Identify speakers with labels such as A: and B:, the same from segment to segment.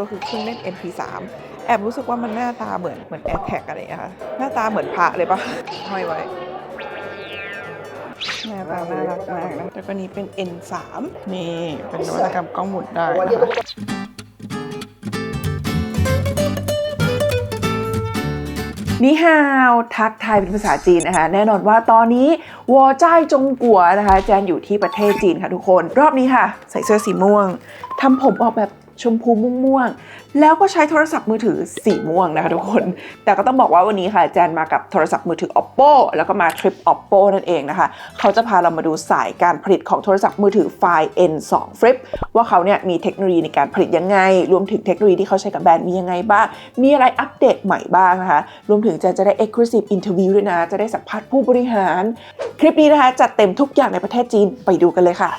A: ก็คือเครื่องเล่น MP3 แอบรู้สึกว่ามันหน้าตาเหมือนเหมือน AirTag อะไรอย่างเงี้ยค่ะ หน้าตาเหมือนพระเลยปะห้อยไว้ หน้าตาน่ารักมากนะแล้วก็นี้เป็น N3 นี่ เป็นนวัตกรรมกล้องหมุนได้นะคะนี่ฮาวทักทายเป็นภาษาจีนนะคะแน่นอนว่าตอนนี้วอจ้ายจงกัวนะคะแจนอยู่ที่ประเทศจีนค่ะทุกคน รอบนี้ค่ะ ใส่เสื้อสีม่วงทำผมออกแบบ ชมพูม่วงๆแล้วก็ใช้โทรศัพท์มือถือสีม่วงนะคะทุกคน แต่ก็ต้องบอกว่าวันนี้ค่ะแจนมากับโทรศัพท์มือถือ oppo แล้วก็มาทริป oppo นั่นเองนะคะ เขาจะพาเรามาดูสายการผลิตของโทรศัพท์มือถือไฟ N2 Flip ว่าเขาเนี่ยมีเทคโนโลยีในการผลิตยังไง รวมถึงเทคโนโลยีที่เขาใช้กับแบรนด์มียังไงบ้าง มีอะไรอัปเดตใหม่บ้างนะคะ รวมถึงจะจะได้ exclusive interview ด้วยนะ จะได้สัมภาษณ์ผู้บริหาร คลิปนี้นะคะจัดเต็มทุกอย่างในประเทศจีนไปดูกันเลยค่ะ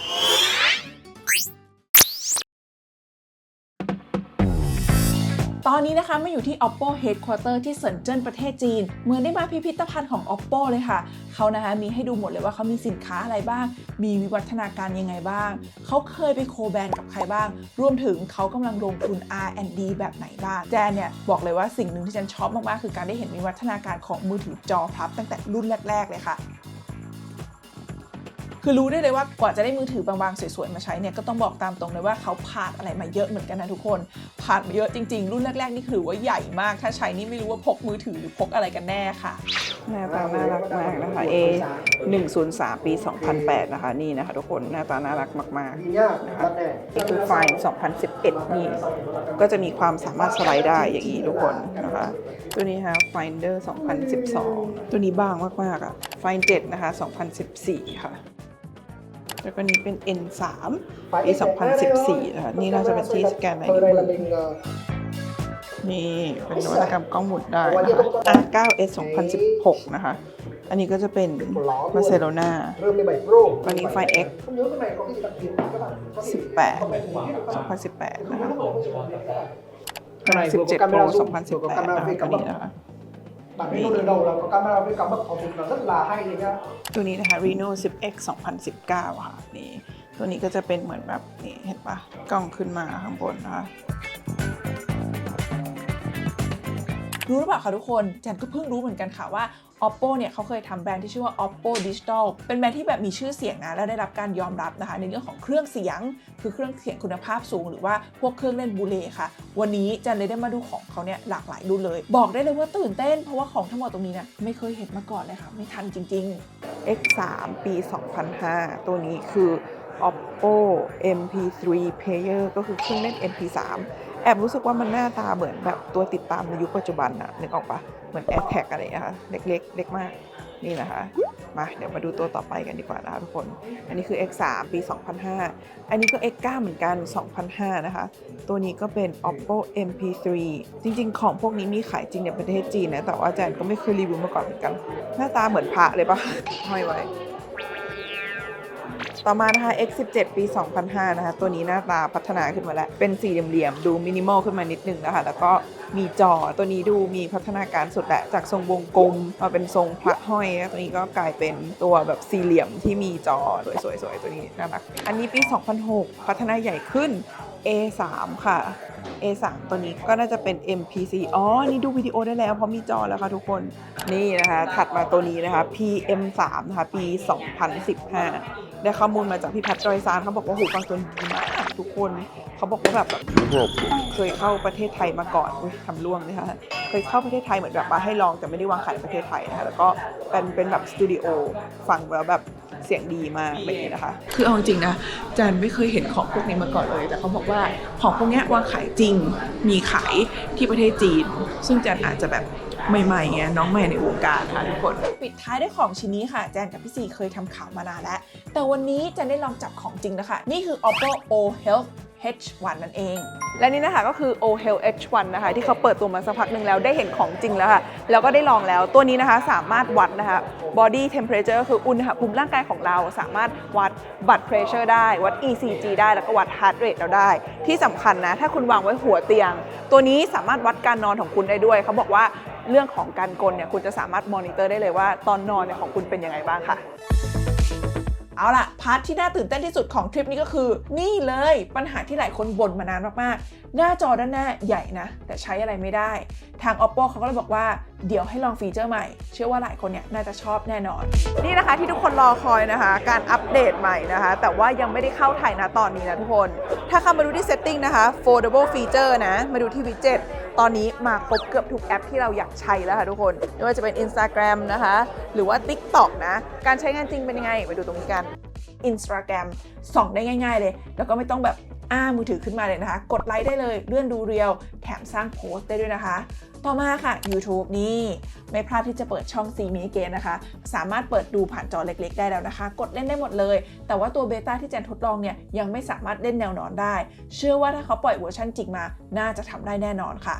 A: ตอนนี้นะคะมาอยู่ที่ oppo headquarter ที่เซินเจิ้นประเทศจีน เหมือนได้มาพิพิธภัณฑ์ของ oppo เลยค่ะ เขานะคะมีให้ดูหมดเลยว่าเขามีสินค้าอะไรบ้าง มีวิวัฒนาการยังไงบ้าง เขาเคยไปโคแบนกับใครบ้าง รวมถึงเขากำลังลงทุน R&D แบบไหนบ้าง แจนเนี่ยบอกเลยว่าสิ่งหนึ่งที่ฉันชอบมากๆ คือการได้เห็นวิวัฒนาการของมือถือจอพับตั้งแต่รุ่นแรก ๆ เลยค่ะ คือรู้ได้เลยว่ากว่าจะได้มือถือบางๆสวยๆมาใช้เนี่ยก็ต้องบอกตามตรงเลยว่าเขาผ่านอะไรมาเยอะเหมือนกันนะทุกคน ผ่านมาเยอะจริงๆ รุ่นแรกๆนี่คือว่าใหญ่มาก ถ้าใช้นี่ไม่รู้ว่าพกมือถือหรือพกอะไรกันแน่ค่ะ หน้าตาน่ารักมากนะคะ A 103 ปี 2008 นะคะ นี่นะคะทุกคนหน้าตาน่ารักมากๆนะคะนี่คือไฟล์2011 นี่ ก็จะมีความสามารถสไลด์ได้อย่างนี้ทุกคนนะคะ ตัวนี้ค่ะ Finder 2012 ตัวนี้บางมากๆอะ Find 7 นะคะ 2014 ค่ะ แล้วก็นี้เป็น N3 ปี 2014 นะคะ นี่น่าจะเป็นที่สแกนในนิ้วมือนี่ เป็นนวัตกรรมกล้องหมุนได้นะคะ R9S 2016 นะคะ อันนี้ก็จะเป็นบาร์เซโลนาวันนี้ไฟ X 18 2018 นะคะ17 Pro 2018 นะคะตัวนี้นะคะ
B: Bản Reno đời đầu là có camera với cảm bậc có chụp là rất là hay đấy nhá
A: ตัวนี้นะคะ Reno 10X 2019 ค่ะนี่ตัวนี้ก็จะเป็นเหมือนแบบนี่เห็นปะกล้องขึ้นมาข้างบนนะคะรู้หรือเปล่าคะทุกคนแจนก็เพิ่งรู้เหมือนกันค่ะว่า oppo เนี่ยเขาเคยทำแบรนด์ที่ชื่อว่า oppo digital เป็นแบรนด์ที่แบบมีชื่อเสียงนะและได้รับการยอมรับนะคะ ในเรื่องของเครื่องเสียง คือเครื่องเสียงคุณภาพสูง หรือว่าพวกเครื่องเล่นบูเลค่ะ วันนี้แจนเลยได้มาดูของเขาเนี่ยหลากหลายรุ่นเลย บอกได้เลยว่าตื่นเต้นเพราะว่าของทั้งหมดตรงนี้เนี่ยไม่เคยเห็นมาก่อนเลยค่ะ ไม่ทันจริง ๆ X3 ปี 2005 ตัวนี้คือ oppo mp3 player ก็คือเครื่องเล่น mp3 แอบรู้สึกว่ามันหน้าตาเหมือนแบบตัวติดตามในยุคปัจจุบันอะนึกออกปะเหมือน AirTag อะไรอย่างเงี้ยค่ะเล็กๆเล็กมากนี่นะคะมาเดี๋ยวมาดูตัวต่อไปกันดีกว่านะคะทุกคน อันนี้คือ X3 ปี 2005 อันนี้ก็ X9 เหมือนกัน 2005 นะคะ ตัวนี้ก็เป็น oppo mp3 จริง ๆ ของพวกนี้มีขายจริงในประเทศจีนนะ แต่ว่าอาจารย์ก็ไม่เคยรีวิวมาก่อนเหมือนกัน หน้าตาเหมือนพระเลยปะห้อยไว้ ต่อมานะคะ X17 ปี 2005 นะคะ ตัวนี้หน้าตาพัฒนาขึ้นมาแล้ว เป็นสี่เหลี่ยมๆ ดูมินิมอลขึ้นมานิดนึงนะคะ แล้วก็มีจอตัวนี้ดูมีพัฒนาการสุดแหละ จากทรงวงกลมมาเป็นทรงพระห้อยตัวนี้ก็กลายเป็นตัวแบบสี่เหลี่ยมที่มีจอสวยๆๆตัวนี้น่ารัก อันนี้ปี 2006 พัฒนาใหญ่ขึ้น A3 ค่ะ A3 ตัวนี้ก็น่าจะเป็น MPC อ๋อ นี่ดูวิดีโอได้แล้วเพราะมีจอแล้วค่ะทุกคน นี่นะคะ ถัดมาตัวนี้นะคะ PM3 นะคะ ปี 2015 ได้ข้อมูลมาจากพี่แพทรอยซานเขาบอกว่าหูฟังตัวนี้ดีมาก ทุกคนเขาบอกว่าแบบเคยเข้าประเทศไทยมาก่อนอุ๊ยทำล่วงนะคะเคยเข้าประเทศไทยเหมือนแบบมาให้ลองแต่ไม่ได้วางขายในประเทศไทยนะคะแล้วก็เป็นเป็นแบบสตูดิโอฟังแล้วแบบเสียงดีมากแบบนี้นะคะ คือเอาจริงนะจันไม่เคยเห็นของพวกนี้มาก่อนเลย แต่เขาบอกว่าของพวกเนี้ยวางขายจริงมีขายที่ประเทศจีน ซึ่งจันอาจจะแบบใหม่ๆไงน้องใหม่ในวงการค่ะทุกคน ปิดท้ายด้วยของชิ้นนี้ค่ะแจนกับพี่ซีเคยทำข่าวมานานแล้ว แต่วันนี้แจนได้ลองจับของจริงแล้วค่ะนี่คือ oppo o health H1 นั่นเอง และนี่นะคะก็คือ o health H1 นะคะที่เขาเปิดตัวมาสักพักหนึ่งแล้วได้เห็นของจริงแล้วค่ะ แล้วก็ได้ลองแล้วตัวนี้นะคะสามารถวัดนะคะ body temperature คืออุณหภูมิร่างกายของเราสามารถวัด blood pressure ได้ วัด ECG ได้แล้วก็วัด heart rate เราได้ ที่สำคัญนะ ถ้าคุณวางไว้หัวเตียง ตัวนี้สามารถวัดการนอนของคุณได้ด้วย เขาบอกว่าเรื่องของการกลนเนี่ยคุณจะสามารถมอนิเตอร์ได้เลยว่าตอนนอนเนี่ยของคุณเป็นยังไงบ้างค่ะ เอาล่ะ พาร์ทที่น่าตื่นเต้นที่สุดของทริปนี้ก็คือ นี่เลยปัญหาที่หลายคนบ่นมานานมากๆ หน้าจอด้านหน้าใหญ่นะ แต่ใช้อะไรไม่ได้ ทาง oppo เขาก็เลยบอกว่าเดี๋ยวให้ลองฟีเจอร์ใหม่ เชื่อว่าหลายคนเนี่ยน่าจะชอบแน่นอน นี่นะคะที่ทุกคนรอคอยนะคะ การอัปเดตใหม่นะคะ แต่ว่ายังไม่ได้เข้าไทยนะตอนนี้นะทุกคน ถ้าเข้ามาดูที่ setting นะคะ foldable feature นะ มาดูที่ widget ตอนนี้มาครบเกือบทุกแอปที่เราอยากใช้แล้วค่ะทุกคนไม่ว่าจะเป็น Instagram นะคะ หรือว่า TikTok นะ การใช้งานจริงเป็นยังไง ไปดูตรงนี้กัน Instagram ส่องได้ง่าย ๆ เลย แล้วก็ไม่ต้องแบบ อ้ามือถือขึ้นมาเลยนะคะ กดไลค์ได้เลยเลื่อนดูเรียว แถมสร้างโพสต์ได้ด้วยนะคะ ต่อมาค่ะ YouTube นี่ไม่พลาดที่จะเปิดช่อง C มินิเกนนะคะ สามารถเปิดดูผ่านจอเล็กๆ ได้แล้วนะคะ กดเล่นได้หมดเลย แต่ว่าตัวเบต้าที่แจนทดลองเนี่ยยังไม่สามารถเล่นแนวนอนได้ เชื่อว่าถ้าเขาปล่อยเวอร์ชันจริงมา น่าจะทำได้แน่นอนค่ะ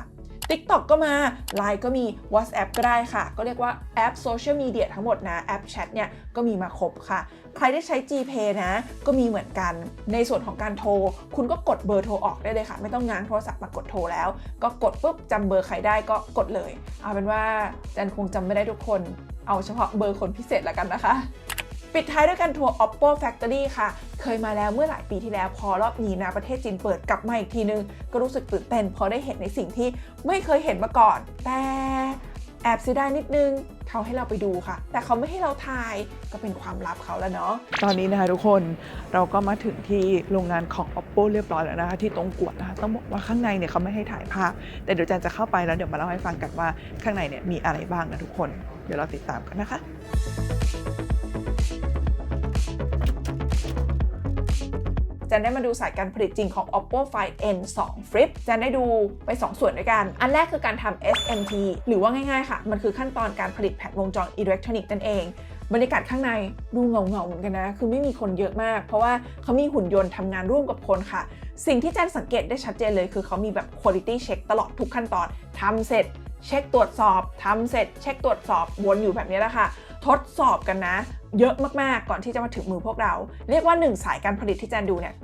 A: TikTok ก็มา Line ก็มี WhatsApp ก็ได้ค่ะ ก็เรียกว่าแอปโซเชียลมีเดียทั้งหมดนะ แอปแชทเนี่ยก็มีมาครบค่ะ ใครได้ใช้ GPay นะ ก็มีเหมือนกัน ในส่วนของการโทร คุณก็กดเบอร์โทรออกได้เลยค่ะ ไม่ต้องง้างโทรศัพท์มากดโทรแล้ว ก็กดปุ๊บจำเบอร์ใครได้ก็กดเลย เอาเป็นว่าจันคงจำไม่ได้ทุกคน เอาเฉพาะเบอร์คนพิเศษละกันนะคะ ปิดท้ายด้วยการทัวร์ Oppo Factory ค่ะ เคยมาแล้วเมื่อหลายปีที่แล้วพอรอบนี้นะประเทศจีนเปิดกลับมาอีกทีนึง ก็รู้สึกตื่นเต้นพอได้เห็นในสิ่งที่ไม่เคยเห็นมาก่อน แต่แอบเสียดายนิดนึงเขาให้เราไปดูค่ะ แต่เขาไม่ให้เราถ่ายก็เป็นความลับเขาแล้วเนาะตอนนี้นะคะทุกคนเราก็มาถึงที่โรงงานของ Oppo เรียบร้อยแล้วนะคะที่ตรงกวดนะคะต้องบอกว่าข้างในเนี่ยเขาไม่ให้ถ่ายภาพ แต่เดี๋ยวแจนจะเข้าไปแล้วเดี๋ยวมาเล่าให้ฟังกันว่าข้างในเนี่ยมีอะไรบ้างนะทุกคน เดี๋ยวเราติดตามกันนะคะ จันได้มาดูสายการผลิตจริงของ Oppo Find N2 Flip จันได้ดูไป 2 ส่วนด้วยกัน อันแรกคือการทำ SMT หรือว่าง่ายๆค่ะ มันคือขั้นตอนการผลิตแผงวงจรอิเล็กทรอนิกส์นั่นเองบรรยากาศข้างในดูเงาๆเหมือนกันนะ คือไม่มีคนเยอะมาก เพราะว่าเขามีหุ่นยนต์ทำงานร่วมกับคนค่ะ สิ่งที่จันสังเกตได้ชัดเจนเลย คือเขามีแบบ quality check ตลอดทุกขั้นตอนทำเสร็จ เช็คตรวจสอบทำเสร็จ เช็คตรวจสอบวนอยู่แบบนี้แหละค่ะ ทดสอบกันนะ เยอะมากๆ ก่อนที่จะมาถึงมือพวกเรา เรียกว่า 1 สายการผลิตที่แจนดูเนี่ย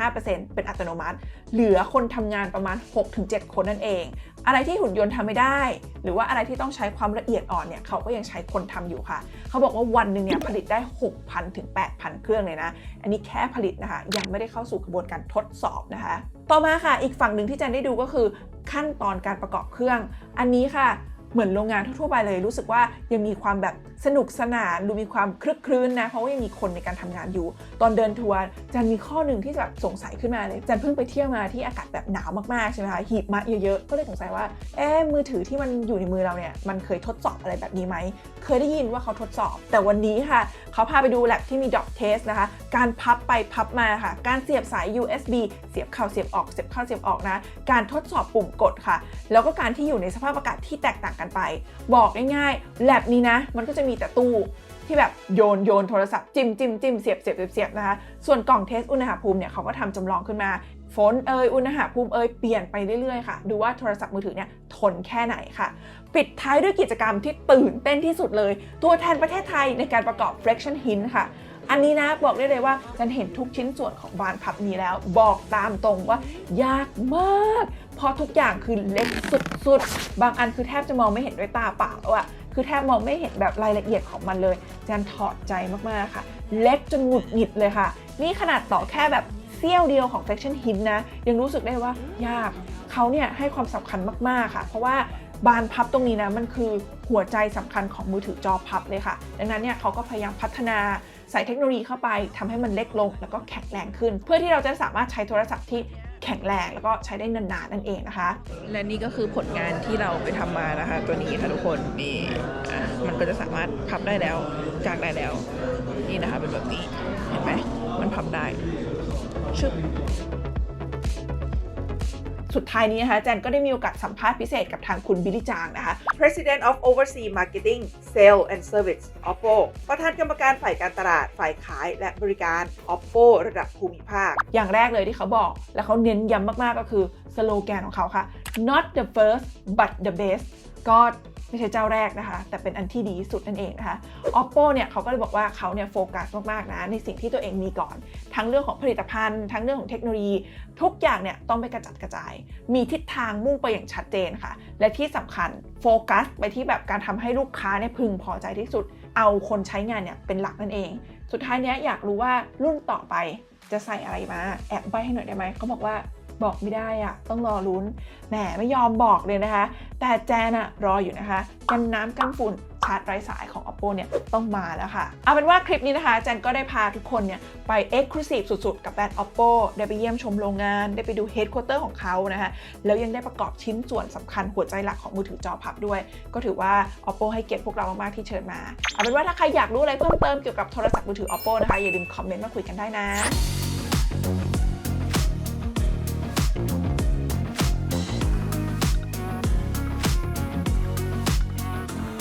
A: 95%เป็นอัตโนมัติ เหลือคนทำงานประมาณ 6-7 คนนั่นเอง อะไรที่หุ่นยนต์ทำไม่ได้ หรือว่าอะไรที่ต้องใช้ความละเอียดอ่อนเนี่ยเขาก็ยังใช้คนทำอยู่ค่ะ เขาบอกว่าวันหนึ่งเนี่ยผลิตได้ 6,000ถึง8,000 เครื่องเลยนะ อันนี้แค่ผลิตนะคะ ยังไม่ได้เข้าสู่กระบวนการทดสอบนะคะ ต่อมาค่ะ อีกฝั่งหนึ่งที่แจนได้ดูก็คือขั้นตอนการประกอบเครื่อง อันนี้ค่ะ เหมือนโรงงานทั่วไปเลย รู้สึกว่ายังมีความแบบสนุกสนานดูมีความคลึกครื้นนะ เพราะว่ายังมีคนในการทำงานอยู่ ตอนเดินทัวร์จันมีข้อหนึ่งที่แบบสงสัยขึ้นมาเลย จันเพิ่งไปเที่ยวมาที่อากาศแบบหนาวมากๆใช่ไหมคะหีบมาเยอะๆ ก็เลยสงสัยว่าเอ๊มือถือที่มันอยู่ในมือเราเนี่ยมันเคยทดสอบอะไรแบบนี้ไหมเคยได้ยินว่าเขาทดสอบ แต่วันนี้ค่ะ เขาพาไปดูแลบที่มีดอกเทสนะคะ การพับไปพับมาค่ะ การเสียบสาย USB เสียบเข้าเสียบออกเสียบเข้าเสียบออกนะ การทดสอบปุ่มกดค่ะ แล้วก็การที่อยู่ในสภาพอากาศที่แตกต่างกันไป บอกง่ายๆแลบนี้นะ มันก็จะมีแต่ตู้ที่แบบโยนโยนโทรศัพท์จิ้มจิ้มจิ้มเสียบเสียบเสียบนะคะส่วนกล่องเทสอุณหภูมิเนี่ยเขาก็ทำจำลองขึ้นมาฝนเอยอุณหภูมิเอยเปลี่ยนไปเรื่อยๆค่ะ ดูว่าโทรศัพท์มือถือเนี่ยทนแค่ไหนค่ะ ปิดท้ายด้วยกิจกรรมที่ตื่นเต้นที่สุดเลย ตัวแทนประเทศไทยในการประกอบ Flexion Hint ค่ะ อันนี้นะบอกได้เลยว่าฉันเห็นทุกชิ้นส่วนของบานพับนี้แล้ว บอกตามตรงว่ายากมาก เพราะทุกอย่างคือเล็กสุดๆ บางอันคือแทบจะมองไม่เห็นด้วยตาเปล่าแล้วอะคือแทบมองไม่เห็นแบบรายละเอียดของมันเลยจันถอดใจมากๆค่ะ เล็กจนหงุดหงิดเลยค่ะ นี่ขนาดต่อแค่แบบเสี้ยวเดียวของ Flexion Hint นะ ยังรู้สึกได้ว่ายากเขาเนี่ยให้ความสำคัญมากๆค่ะ เพราะว่าบานพับตรงนี้นะมันคือหัวใจสำคัญของมือถือจอพับเลยค่ะ ดังนั้นเนี่ยเขาก็พยายามพัฒนาใส่เทคโนโลยีเข้าไปทำให้มันเล็กลงแล้วก็แข็งแรงขึ้น เพื่อที่เราจะสามารถใช้โทรศัพท์ที่ แข็งแรงแล้วก็ใช้ได้นานๆนั่นเองนะคะ และนี่ก็คือผลงานที่เราไปทำมานะคะ ตัวนี้ค่ะทุกคนนี่มันก็จะสามารถพับได้แล้วกางได้แล้ว นี่นะคะเป็นแบบนี้เห็นไหมมันพับได้ชึบ สุดท้ายนี้นะคะแจนก็ได้มีโอกาสสัมภาษณ์พิเศษกับทางคุณบิลลี่จางนะคะ President of Overseas Marketing Sales and Service Oppo ประธานกรรมการฝ่ายการตลาดฝ่ายขายและบริการ Oppo ระดับภูมิภาค อย่างแรกเลยที่เขาบอก และเขาเน้นย้ำมากๆก็คือสโลแกนของเขาค่ะ not the first but the best ก็ ไม่ใช่เจ้าแรกนะคะ แต่เป็นอันที่ดีสุดนั่นเองนะคะ oppo เนี่ยเขาก็เลยบอกว่าเขาเนี่ยโฟกัสมากๆนะในสิ่งที่ตัวเองมีก่อน ทั้งเรื่องของผลิตภัณฑ์ ทั้งเรื่องของเทคโนโลยี ทุกอย่างเนี่ยต้องไปกระจัดกระจาย มีทิศทางมุ่งไปอย่างชัดเจนค่ะ และที่สำคัญโฟกัสไปที่แบบการทำให้ลูกค้าเนี่ยพึงพอใจที่สุด เอาคนใช้งานเนี่ยเป็นหลักนั่นเอง สุดท้ายเนี้ยอยากรู้ว่ารุ่นต่อไปจะใส่อะไรมาแอบใบให้หน่อยได้ไหมเขาบอกว่า บอกไม่ได้อะต้องรอลุ้นแหมไม่ยอมบอกเลยนะคะ แต่แจนอะรออยู่นะคะ กันน้ำกันฝุ่นชาร์จไร้สายของ oppo เนี่ยต้องมาแล้วค่ะ เอาเป็นว่าคลิปนี้นะคะแจนก็ได้พาทุกคนเนี่ยไป exclusive สุดๆ กับแบรนด์ oppo ได้ไปเยี่ยมชมโรงงาน ได้ไปดู headquarter ของเขานะคะ แล้วยังได้ประกอบชิ้นส่วนสำคัญหัวใจหลักของมือถือจอพับด้วย ก็ถือว่า oppo ให้เกียรติพวกเรามากๆที่เชิญมา เอาเป็นว่าถ้าใครอยากรู้อะไรเพิ่มเติมเกี่ยวกับโทรศัพท์มือถือ oppo นะคะอย่าลืมคอมเมนต์มาคุยกันได้นะ